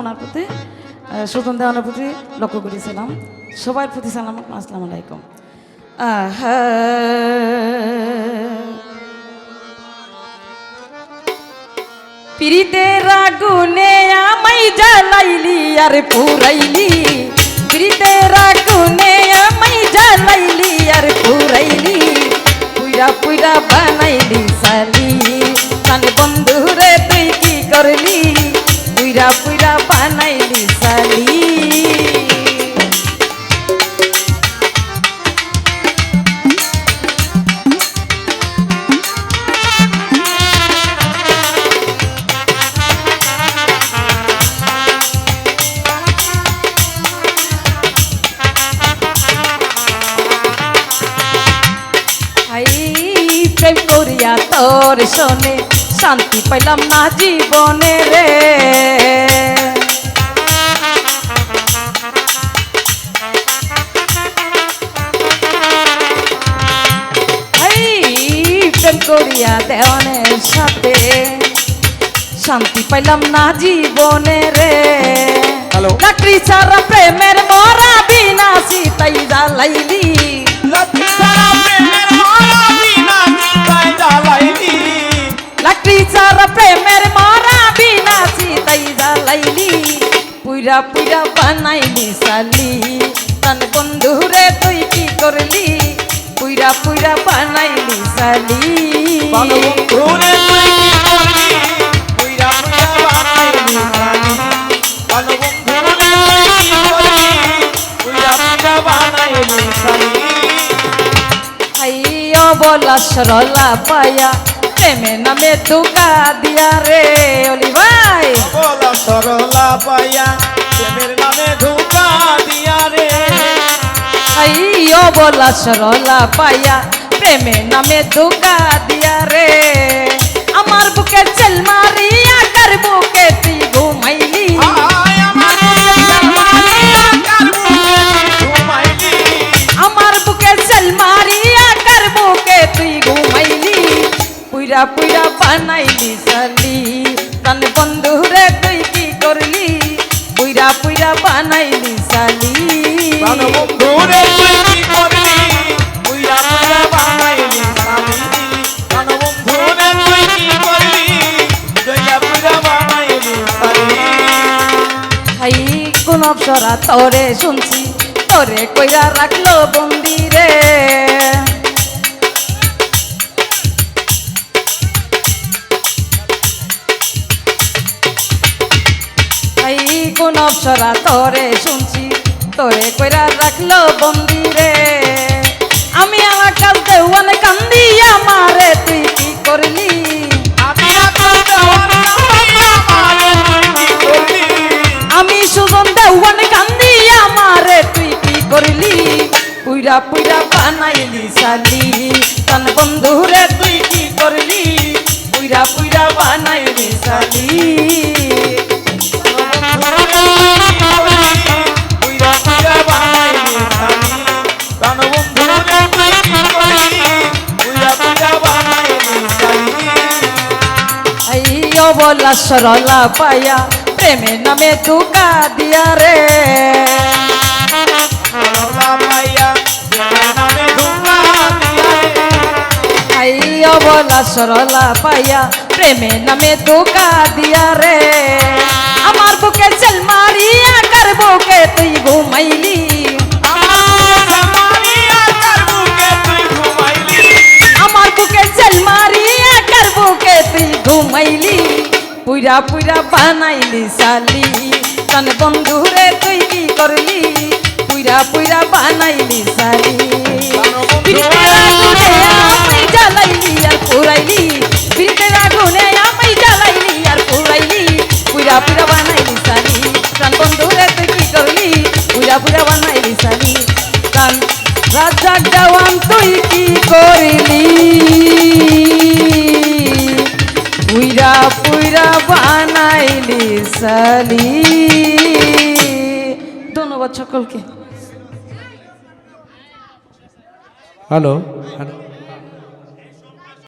ওনার প্রতি সুতন দেওয়ানের প্রতি লক্ষ্য করেছিলাম। সবার প্রতি সালাম, আসসালামু আলাইকুম। আহা প্রীতের আগুনে আমাই জ্বালাইলি আর পুরাইলি। প্রীতের আগুনে আমাই জ্বালাইলি আর পুরাইলি। পুইরা পুইরা বানাইলি সালি। কানে বন্ধু রে তুই কি করলি? পুইরা পুইরা বানাইলি সালি প্রেম করিয়া তোর শোনে শান্তি পাইলাম না জীবনে রে। করিয়া দেওয়ানের সাথে শান্তি পাইলাম না জীবনে রে। লাকড়ি ছাড়া প্রেমের মরা বিনাশি তাই জ্বালাইলি। লাঠি ছাড়া প্রেমের জ্বালাইলি। মরা বিনাশি তাই জ্বালাইলি। পুইরা পুইরা বানাইলি সালি তান বন্ধু রে তুই কি করলি? পুইরা পুইরা বানাইলি পুইরা বানাইলি বলা সরলা পায়া প্রেমে নামে ধোকা দিয়া রে। অলি ভাই। বলা সরলা পাইয়া প্রেমের নামে ধোঁকা দিয়া রে আইও বলা সরলা পায়া প্রেমে নামে ধোকা দিয়া রে আমার বুকে চেল মারিয়া কার বুকে তুই ঘুমাইলি আয় আমার বুকে কার বুকে ঘুমাইলি আমার বুকে চেল মারিয়া কার বুকে তুই ঘুমাইলি পুইরা পুইরা বানাইলি সালি তান বন্ধু রে তুই কি করলি পুইরা পুইরা বানাইলি কোন অপসরা তরে শুনছি, তরে কইরা রাখল বন্দিরে। হাই কোন অপসরা তরে শুনছি, তরে কইরা রাখল বন্দিরে। আমি আমার কাল দেওয়ান কান্দি আমারে তুই কি করলি? পুইরা পুইরা বানাইলি সালি তান বন্ধুরে তুই কি করলি? পুইরা পুইরা বানাইলি সালি। বলা সরলা পায়া প্রেমে নামে ধোকা দিয়া রে। বলা সরলা পায়া প্রেমে নামে ধোকা দিয়া রে। আমার বুকে চেল মারিয়া, কার বুকে তুই ঘুমাইলি? আমার বুকে চেল মারিয়া, কার বুকে তুই ঘুমাইলি? পুইরা পুইরা বানাইলি সালি তন বন্ধু রে তুই কি করলি? পুইরা পুইরা বানাইলি সালি রাজা দেওয়ান তুই কি করলি? পুইরা পুইরা বানাইলি সালি। ধন্যবাদ সকলকে। হ্যালো।